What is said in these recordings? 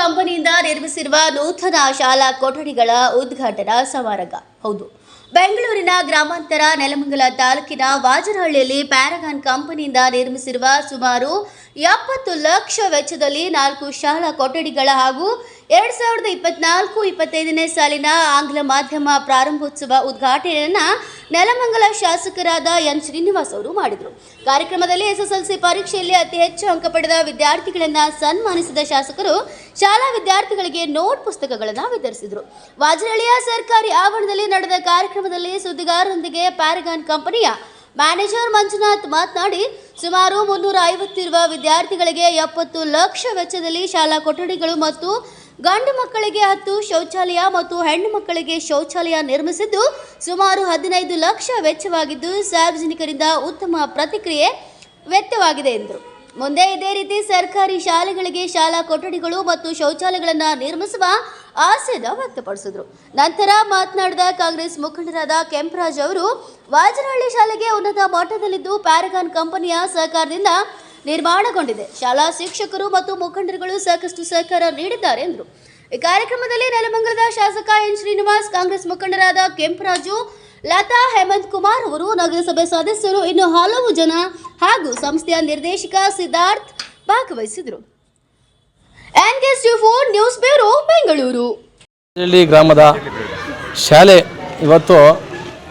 ಕಂಪನಿಯಿಂದ ನಿರ್ಮಿಸಿರುವ ನೂತನ ಶಾಲಾ ಕೊಠಡಿಗಳ ಉದ್ಘಾಟನಾ ಸಮಾರಂಭ. ಹೌದು. ಬೆಂಗಳೂರಿನ ಗ್ರಾಮಾಂತರ ನೆಲಮಂಗಲ ತಾಲೂಕಿನ ವಾಜರಹಳ್ಳಿಯಲ್ಲಿ ಪ್ಯಾರಗಾನ್ ಕಂಪನಿಯಿಂದ ನಿರ್ಮಿಸಿರುವ ಸುಮಾರು ಎಪ್ಪತ್ತು ಲಕ್ಷ ವೆಚ್ಚದಲ್ಲಿ ನಾಲ್ಕು ಶಾಲಾ ಕೊಠಡಿಗಳ ಹಾಗೂ ಎರಡ್ ಸಾವಿರದ ಇಪ್ಪತ್ನಾಲ್ಕು ಇಪ್ಪತ್ತೈದನೇ ಸಾಲಿನ ಆಂಗ್ಲ ಮಾಧ್ಯಮ ಪ್ರಾರಂಭೋತ್ಸವ ಉದ್ಘಾಟನೆಯನ್ನ ನೆಲಮಂಗಲ ಶಾಸಕರಾದ ಎನ್ ಶ್ರೀನಿವಾಸ್ ಅವರು ಮಾಡಿದರು. ಕಾರ್ಯಕ್ರಮದಲ್ಲಿ ಎಸ್ಎಸ್ಎಲ್ಸಿ ಪರೀಕ್ಷೆಯಲ್ಲಿ ಅತಿ ಹೆಚ್ಚು ಅಂಕ ಪಡೆದ ವಿದ್ಯಾರ್ಥಿಗಳನ್ನು ಸನ್ಮಾನಿಸಿದ ಶಾಸಕರು ಶಾಲಾ ವಿದ್ಯಾರ್ಥಿಗಳಿಗೆ ನೋಟ್ ಪುಸ್ತಕಗಳನ್ನು ವಿತರಿಸಿದರು. ವಾಜರಳ್ಳಿಯ ಸರ್ಕಾರಿ ಆವರಣದಲ್ಲಿ ನಡೆದ ಕಾರ್ಯಕ್ರಮದಲ್ಲಿ ಸುದ್ದಿಗಾರರೊಂದಿಗೆ ಪ್ಯಾರಗಾನ್ ಕಂಪನಿಯ ಮ್ಯಾನೇಜರ್ ಮಂಜುನಾಥ್ ಮಾತನಾಡಿ, ಸುಮಾರು ಮುನ್ನೂರ ಐವತ್ತಿರುವ ವಿದ್ಯಾರ್ಥಿಗಳಿಗೆ ಎಪ್ಪತ್ತು ಲಕ್ಷ ವೆಚ್ಚದಲ್ಲಿ ಶಾಲಾ ಕೊಠಡಿಗಳು ಮತ್ತು ಗಂಡು ಮಕ್ಕಳಿಗೆ ಹತ್ತು, ಶೌಚಾಲಯ ಮತ್ತು ಹೆಣ್ಣು ಮಕ್ಕಳಿಗೆ ಶೌಚಾಲಯ ನಿರ್ಮಿಸಿದ್ದು ಸುಮಾರು ಹದಿನೈದು ಲಕ್ಷ ವೆಚ್ಚವಾಗಿದ್ದು ಸಾರ್ವಜನಿಕರಿಂದ ಉತ್ತಮ ಪ್ರತಿಕ್ರಿಯೆ ವ್ಯಕ್ತವಾಗಿದೆ ಎಂದರು. ಮುಂದೆ ಇದೇ ರೀತಿ ಸರ್ಕಾರಿ ಶಾಲೆಗಳಿಗೆ ಶಾಲಾ ಕೊಠಡಿಗಳು ಮತ್ತು ಶೌಚಾಲಯಗಳನ್ನು ನಿರ್ಮಿಸುವ ಆಸೆದ ವ್ಯಕ್ತಪಡಿಸಿದರು. ನಂತರ ಮಾತನಾಡಿದ ಕಾಂಗ್ರೆಸ್ ಮುಖಂಡರಾದ ಕೆಂಪರಾಜ್ ಅವರು ವಾಜರಹಳ್ಳಿ ಶಾಲೆಗೆ ಉನ್ನತ ಮಟ್ಟದಲ್ಲಿದ್ದು ಪ್ಯಾರಗಾನ್ ಕಂಪನಿಯ ಸಹಕಾರದಿಂದ ನಿರ್ಮಾಣಗೊಂಡಿದೆ. ಶಾಲಾ ಶಿಕ್ಷಕರು ಮತ್ತು ಮುಖಂಡರುಗಳು ಸಾಕಷ್ಟು ಸಹಕಾರ ನೀಡಿದ್ದಾರೆ ಎಂದರು. ಈ ಕಾರ್ಯಕ್ರಮದಲ್ಲಿ ನೆಲಮಂಗಲದ ಶಾಸಕ ಎನ್ ಶ್ರೀನಿವಾಸ್, ಕಾಂಗ್ರೆಸ್ ಮುಖಂಡರಾದ ಕೆಂಪರಾಜು, ಲತಾ ಹೇಮಂತ್ ಕುಮಾರ್ ಅವರು, ನಗರಸಭೆ ಸದಸ್ಯರು, ಇನ್ನು ಹಲವು ಜನ ಹಾಗೂ ಸಂಸ್ಥೆಯ ನಿರ್ದೇಶಕ ಸಿದ್ಧಾರ್ಥ್ ಭಾಗವಹಿಸಿದರು. News bureau, Bengaluru. ಗ್ರಾಮದ ಶಾಲೆ ಇವತ್ತು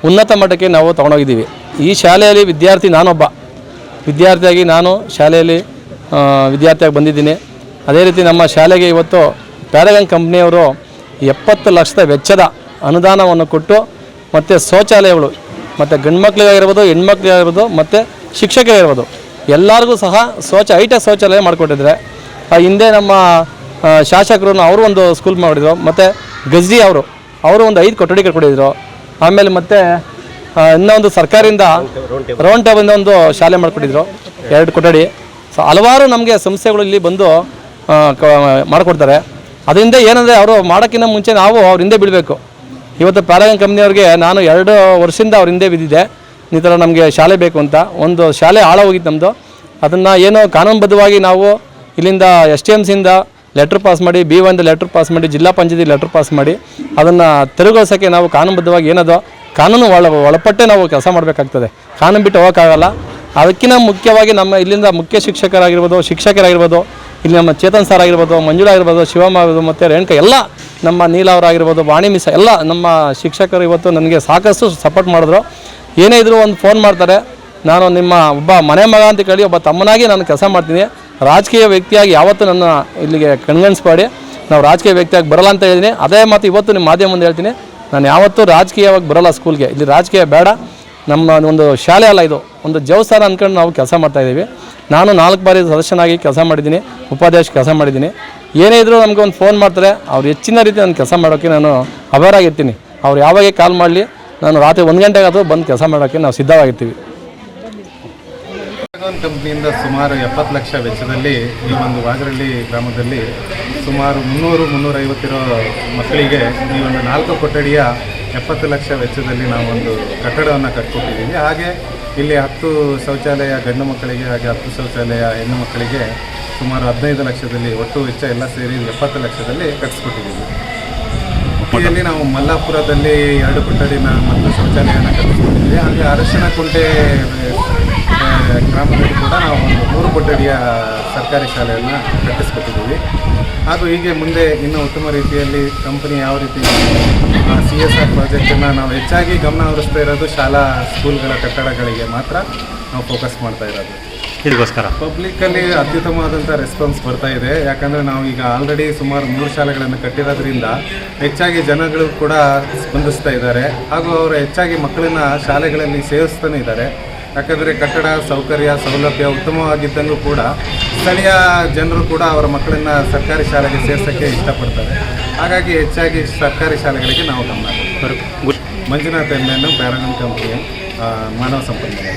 ಉನ್ನತ ಮಟ್ಟಕ್ಕೆ ನಾವು ತಗೊಂಡೋಗಿದ್ದೀವಿ. ಈ ಶಾಲೆಯಲ್ಲಿ ವಿದ್ಯಾರ್ಥಿ ನಾನೊಬ್ಬ. ವಿದ್ಯಾರ್ಥಿಯಾಗಿ ನಾನು ಶಾಲೆಯಲ್ಲಿ ವಿದ್ಯಾರ್ಥಿಯಾಗಿ ಬಂದಿದ್ದೀನಿ. ಅದೇ ರೀತಿ ನಮ್ಮ ಶಾಲೆಗೆ ಇವತ್ತು ಪ್ಯಾರಗನ್ ಕಂಪ್ನಿಯವರು ಎಪ್ಪತ್ತು ಲಕ್ಷದ ವೆಚ್ಚದ ಅನುದಾನವನ್ನು ಕೊಟ್ಟು ಮತ್ತು ಶೌಚಾಲಯಗಳು, ಮತ್ತು ಗಂಡು ಮಕ್ಕಳಿಗಾಗಿರ್ಬೋದು ಹೆಣ್ಮಕ್ಳಿಗಾಗಿರ್ಬೋದು, ಮತ್ತು ಶಿಕ್ಷಕರಿಗಿರ್ಬೋದು, ಎಲ್ಲರಿಗೂ ಸಹ ಶೌಚ ಐಟೆಕ್ ಶೌಚಾಲಯ ಮಾಡಿಕೊಟ್ಟಿದ್ದಾರೆ. ಆ, ಹಿಂದೆ ನಮ್ಮ ಶಾಸಕರು ಅವರು ಒಂದು ಸ್ಕೂಲ್ ಮಾಡಿದ್ರು, ಮತ್ತು ಗಜ್ರಿ ಅವರು ಅವರು ಒಂದು ಐದು ಕೊಠಡಿ ಕಟ್ಕೊಟ್ಟಿದ್ರು ಆಮೇಲೆ ಮತ್ತೆ ಆ, ಇನ್ನೊಂದು ಸರ್ಕಾರದಿಂದ ರೌಂಡ್ ಟೇಬಲ್ ಒಂದು ಶಾಲೆ ಮಾಡಿಕೊಟ್ಟಿದ್ರು. ಎರಡು ಕೊಠಡಿ. ಸೊ ಹಲವಾರು ನಮಗೆ ಸಂಸ್ಥೆಗಳು ಇಲ್ಲಿ ಬಂದು ಮಾಡಿಕೊಡ್ತಾರೆ. ಅದರಿಂದ ಏನಂದರೆ ಅವರು ಮಾಡೋಕ್ಕಿಂತ ಮುಂಚೆ ನಾವು ಅವ್ರ ಹಿಂದೆ ಬಿಡಬೇಕು ಇವತ್ತು ಪ್ಯಾರಾಗನ್ ಕಂಪ್ನಿಯವ್ರಿಗೆ ನಾನು ಎರಡು ವರ್ಷದಿಂದ ಅವ್ರ ಹಿಂದೆ ಬಿದ್ದಿದ್ದೆ. ಈ ಥರ ನಮಗೆ ಶಾಲೆ ಬೇಕು ಅಂತ. ಒಂದು ಶಾಲೆ ಆಳ ಹೋಗಿತ್ತು ನಮ್ಮದು ಅದನ್ನು ಏನೋ ಕಾನೂನುಬದ್ಧವಾಗಿ ನಾವು ಇಲ್ಲಿಂದ ಎಸ್ ಟಿ ಎಂ ಸಿಯಿಂದ ಲೆಟ್ರ್ ಪಾಸ್ ಮಾಡಿ ಬಿ ಒಂದು ಲೆಟ್ರ್ ಪಾಸ್ ಮಾಡಿ ಜಿಲ್ಲಾ ಪಂಚಾಯತಿ ಲೆಟ್ರ್ ಪಾಸ್ ಮಾಡಿ ಅದನ್ನು ತೆರವುಗೊಳಿಸೋಕ್ಕೆ ನಾವು ಕಾನೂನುಬದ್ಧವಾಗಿ ಏನದೋ ಕಾನೂನು ಒಳ ಒಳಪಟ್ಟೆ ನಾವು ಕೆಲಸ ಮಾಡಬೇಕಾಗ್ತದೆ. ಕಾನೂನು ಬಿಟ್ಟು ಹೋಗೋಕ್ಕಾಗಲ್ಲ. ಅದಕ್ಕಿಂತ ಮುಖ್ಯವಾಗಿ ನಮ್ಮ ಇಲ್ಲಿಂದ ಮುಖ್ಯ ಶಿಕ್ಷಕರಾಗಿರ್ಬೋದು ಶಿಕ್ಷಕರಾಗಿರ್ಬೋದು, ಇಲ್ಲಿ ನಮ್ಮ ಚೇತನ್ ಸರ್ ಆಗಿರ್ಬೋದು, ಮಂಜುಳ ಆಗಿರ್ಬೋದು, ಶಿವಮ್ಮ ಆಗಿರ್ಬೋದು, ಮತ್ತು ರೇಣುಕ, ಎಲ್ಲ ನಮ್ಮ ನೀಲ ಅವರಾಗಿರ್ಬೋದು, ವಾಣಿ ಮಿಸ, ಎಲ್ಲ ನಮ್ಮ ಶಿಕ್ಷಕರು ಇವತ್ತು ನನಗೆ ಸಾಕಷ್ಟು ಸಪೋರ್ಟ್ ಮಾಡಿದ್ರು. ಏನೇ ಇದ್ದರೂ ಒಂದು ಫೋನ್ ಮಾಡ್ತಾರೆ. ನಾನು ನಿಮ್ಮ ಒಬ್ಬ ಮನೆ ಮಗ ಅಂತ ಕೇಳಿ ಒಬ್ಬ ತಮ್ಮನಾಗಿ ನಾನು ಕೆಲಸ ಮಾಡ್ತೀನಿ. ರಾಜಕೀಯ ವ್ಯಕ್ತಿಯಾಗಿ ಯಾವತ್ತೂ ನನ್ನ ಇಲ್ಲಿಗೆ ಕಣ್ಗಣಿಸ್ಬೇಡಿ. ನಾವು ರಾಜಕೀಯ ವ್ಯಕ್ತಿಯಾಗಿ ಬರಲ್ಲ ಅಂತ ಹೇಳಿದ್ದೀನಿ. ಅದೇ ಮಾತು ಇವತ್ತು ನಿಮ್ಮ ಮಾಧ್ಯಮ ಮುಂದೆ ಹೇಳ್ತೀನಿ. ನಾನು ಯಾವತ್ತೂ ರಾಜಕೀಯವಾಗಿ ಬರಲ್ಲ ಸ್ಕೂಲ್ಗೆ. ಇಲ್ಲಿ ರಾಜಕೀಯ ಬೇಡ. ನಮ್ಮ ಒಂದು ಶಾಲೆ ಅಲ್ಲ ಇದು. ಒಂದು ಜವಸಾರ ಅಂದ್ಕೊಂಡು ನಾವು ಕೆಲಸ ಮಾಡ್ತಾಯಿದ್ದೀವಿ ನಾನು ನಾಲ್ಕು ಬಾರಿ ಸದಸ್ಯನಾಗಿ ಕೆಲಸ ಮಾಡಿದ್ದೀನಿ. ಉಪಾಧ್ಯಕ್ಷ ಕೆಲಸ ಮಾಡಿದ್ದೀನಿ. ಏನೇ ಇದ್ದರೂ ನಮಗೆ ಒಂದು ಫೋನ್ ಮಾಡ್ತಾರೆ. ಅವ್ರು ಹೆಚ್ಚಿನ ರೀತಿ ನಾನು ಕೆಲಸ ಮಾಡೋಕ್ಕೆ ನಾನು ಅವೇರಾಗಿರ್ತೀನಿ ಅವ್ರು ಯಾವಾಗ ಕಾಲ್ ಮಾಡಲಿ, ನಾನು ರಾತ್ರಿ ಒಂದು ಗಂಟೆಗಾದರೂ ಬಂದು ಕೆಲಸ ಮಾಡೋಕ್ಕೆ ನಾವು ಸಿದ್ಧವಾಗಿರ್ತೀವಿ. ಪ್ಯಾರಗಾನ್ ಕಂಪ್ನಿಯಿಂದ ಸುಮಾರು ಎಪ್ಪತ್ತು ಲಕ್ಷ ವೆಚ್ಚದಲ್ಲಿ ಈ ಒಂದು ವಾಜರಳ್ಳಿ ಗ್ರಾಮದಲ್ಲಿ ಸುಮಾರು ಮುನ್ನೂರು ಮುನ್ನೂರೈವತ್ತಿರೋ ಮಕ್ಕಳಿಗೆ ಈ ಒಂದು ನಾಲ್ಕು ಕೊಠಡಿಯ ಎಪ್ಪತ್ತು ಲಕ್ಷ ವೆಚ್ಚದಲ್ಲಿ ನಾವು ಒಂದು ಕಟ್ಟಡವನ್ನು ಕಟ್ಕೊಟ್ಟಿದ್ದೀವಿ. ಹಾಗೆ ಇಲ್ಲಿ ಹತ್ತು ಶೌಚಾಲಯ ಗಂಡು ಮಕ್ಕಳಿಗೆ ಹಾಗೆ ಹತ್ತು ಶೌಚಾಲಯ ಹೆಣ್ಣು ಮಕ್ಕಳಿಗೆ ಸುಮಾರು ಹದಿನೈದು ಲಕ್ಷದಲ್ಲಿ ಒಟ್ಟು ವೆಚ್ಚ ಎಲ್ಲ ಸೇರಿ ಎಪ್ಪತ್ತು ಲಕ್ಷದಲ್ಲಿ ಕಟ್ಟಿಸ್ಕೊಟ್ಟಿದ್ದೀವಿ ಇಲ್ಲಿ ನಾವು ಮಲ್ಲಾಪುರದಲ್ಲಿ ಎರಡು ಕೊಠಡಿನ ಮತ್ತು ಶೌಚಾಲಯನ ಕಟ್ಟಿಸ್ಕೊಟ್ಟಿದ್ದೀವಿ ಹಾಗೆ ಅರಶಿನ ಕುಂಟೆ ಗ್ರಾಮದಲ್ಲಿ ಕೂಡ ನಾವು ಒಂದು ಮೂರು ಕೊಠಡಿಯ ಸರ್ಕಾರಿ ಶಾಲೆಯನ್ನು ಕಟ್ಟಿಸ್ಕೊಟ್ಟಿದ್ದೀವಿ. ಹಾಗೂ ಹೀಗೆ ಮುಂದೆ ಇನ್ನೂ ಉತ್ತಮ ರೀತಿಯಲ್ಲಿ ಕಂಪನಿ ಯಾವ ರೀತಿ ಸಿ ಎಸ್ ಆರ್ ಪ್ರಾಜೆಕ್ಟನ್ನು ನಾವು ಹೆಚ್ಚಾಗಿ ಗಮನ ಹರಿಸ್ತಾ ಇರೋದು ಶಾಲಾ ಸ್ಕೂಲ್ಗಳ ಕಟ್ಟಡಗಳಿಗೆ ಮಾತ್ರ ನಾವು ಫೋಕಸ್ ಮಾಡ್ತಾ ಇರೋದು. ಇದಕ್ಕೋಸ್ಕರ ಪಬ್ಲಿಕ್ಕಲ್ಲಿ ಅತ್ಯುತ್ತಮವಾದಂಥ ರೆಸ್ಪಾನ್ಸ್ ಬರ್ತಾ ಇದೆ. ಯಾಕಂದರೆ ನಾವು ಈಗ ಆಲ್ರೆಡಿ ಸುಮಾರು ಮೂರು ಶಾಲೆಗಳನ್ನು ಕಟ್ಟಿರೋದ್ರಿಂದ ಹೆಚ್ಚಾಗಿ ಜನಗಳು ಕೂಡ ಸ್ಪಂದಿಸ್ತಾ ಇದ್ದಾರೆ. ಹಾಗೂ ಅವರು ಹೆಚ್ಚಾಗಿ ಮಕ್ಕಳನ್ನ ಶಾಲೆಗಳಲ್ಲಿ ಸೇರಿಸ್ತಾನೆ ಇದ್ದಾರೆ. ಯಾಕಂದರೆ ಕಟ್ಟಡ ಸೌಕರ್ಯ ಸೌಲಭ್ಯ ಉತ್ತಮವಾಗಿದ್ದಂಗೂ ಕೂಡ ಸ್ಥಳೀಯ ಜನರು ಕೂಡ ಅವರ ಮಕ್ಕಳನ್ನು ಸರ್ಕಾರಿ ಶಾಲೆಗೆ ಸೇರ್ಸೋಕ್ಕೆ ಇಷ್ಟಪಡ್ತಾರೆ ಹಾಗಾಗಿ ಹೆಚ್ಚಾಗಿ ಸರ್ಕಾರಿ ಶಾಲೆಗಳಿಗೆ ನಾವು ಗಮನ. ಮಂಜುನಾಥ್ ಎನ್ ಕಂಪನಿಯ ಕಂಪ್ನಿಯ ಮಾನವ ಸಂಪನ್ಮೂಲ